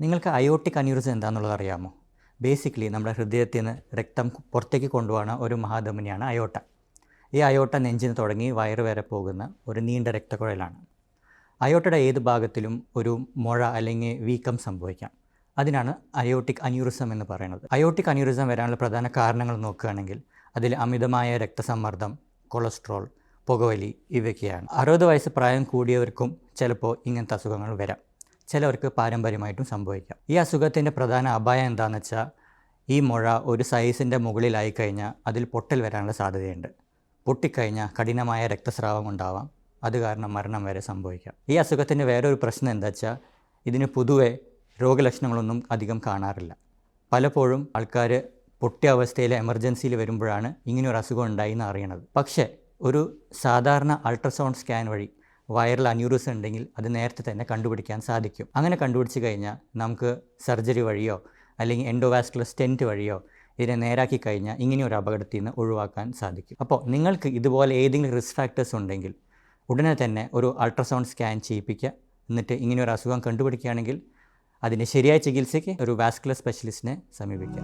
നിങ്ങൾക്ക് aortic aneurysm എന്താണെന്നുള്ളത് അറിയാമോ? ബേസിക്കലി നമ്മുടെ ഹൃദയത്തിൽ നിന്ന് രക്തം പുറത്തേക്ക് കൊണ്ടുപോകുന്ന ഒരു മഹാധമനിയാണ് അയോട്ട ഈ അയോട്ട നെഞ്ചിന് തുടങ്ങി വയറ് വരെ പോകുന്ന ഒരു നീണ്ട രക്തക്കുഴലാണ്. അയോട്ടയുടെ ഏത് ഭാഗത്തിലും ഒരു മുഴ അല്ലെങ്കിൽ വീക്കം സംഭവിക്കാം. അതിനാണ് അയോട്ടിക് അന്യൂറിസം എന്ന് പറയുന്നത്. അയോട്ടിക് അന്യൂറിസം വരാനുള്ള പ്രധാന കാരണങ്ങൾ നോക്കുകയാണെങ്കിൽ അതിൽ അമിതമായ രക്തസമ്മർദ്ദം കൊളസ്ട്രോൾ പുകവലി ഇവയൊക്കെയാണ്. അറുപത് വയസ്സ് പ്രായം കൂടിയവർക്കും ചിലപ്പോൾ ഇങ്ങനത്തെ അസുഖങ്ങൾ വരാം. ചിലവർക്ക് പാരമ്പര്യമായിട്ടും സംഭവിക്കാം. ഈ അസുഖത്തിന്റെ പ്രധാന അപായം എന്താണെന്ന് വെച്ചാൽ ഈ മുഴ ഒരു സൈസിന്റെ മുകളിലായി കഴിഞ്ഞാൽ അതിൽ പൊട്ടൽ വരാനുള്ള സാധ്യതയുണ്ട്. പൊട്ടിക്കഴിഞ്ഞാൽ കഠിനമായ രക്തസ്രാവം ഉണ്ടാവാം. അത് കാരണം മരണം വരെ സംഭവിക്കാം. ഈ അസുഖത്തിന്റെ വേറൊരു പ്രശ്നം എന്താ വെച്ചാൽ ഇതിന് പൊതുവെ രോഗലക്ഷണങ്ങളൊന്നും അധികം കാണാറില്ല. പലപ്പോഴും ആൾക്കാർ പൊട്ടിയ അവസ്ഥയിൽ എമർജൻസിയിൽ വരുമ്പോഴാണ് ഇങ്ങനെയൊരു അസുഖം ഉണ്ടായി എന്ന് അറിയണത്. പക്ഷേ ഒരു സാധാരണ അൾട്രാസൗണ്ട് സ്കാൻ വഴി വൈറൽ അന്യൂറിസം ഉണ്ടെങ്കിൽ അത് നേരത്തെ തന്നെ കണ്ടുപിടിക്കാൻ സാധിക്കും. അങ്ങനെ കണ്ടുപിടിച്ച് കഴിഞ്ഞാൽ നമുക്ക് സർജറി വഴിയോ അല്ലെങ്കിൽ എൻഡോവാസ്കുലർ സ്റ്റെന്റ് വഴിയോ ഇതിനെ നേരാക്കി കഴിഞ്ഞാൽ ഇങ്ങനെ ഒരു അപകടത്തിൽ നിന്ന് ഒഴിവാക്കാൻ സാധിക്കും. അപ്പോൾ നിങ്ങൾക്ക് ഇതുപോലെ ഏതെങ്കിലും റിസ്ക് ഫാക്ടേഴ്സ് ഉണ്ടെങ്കിൽ ഉടനെ തന്നെ ഒരു അൾട്രാസൗണ്ട് സ്കാൻ ചെയ്യിപ്പിക്കുക. എന്നിട്ട് ഇങ്ങനെ ഒരു അസുഖം കണ്ടുപിടിക്കുകയാണെങ്കിൽ അതിന്റെ ശരിയായ ചികിത്സയ്ക്ക് ഒരു വാസ്കുലർ സ്പെഷ്യലിസ്റ്റിനെ സമീപിക്കുക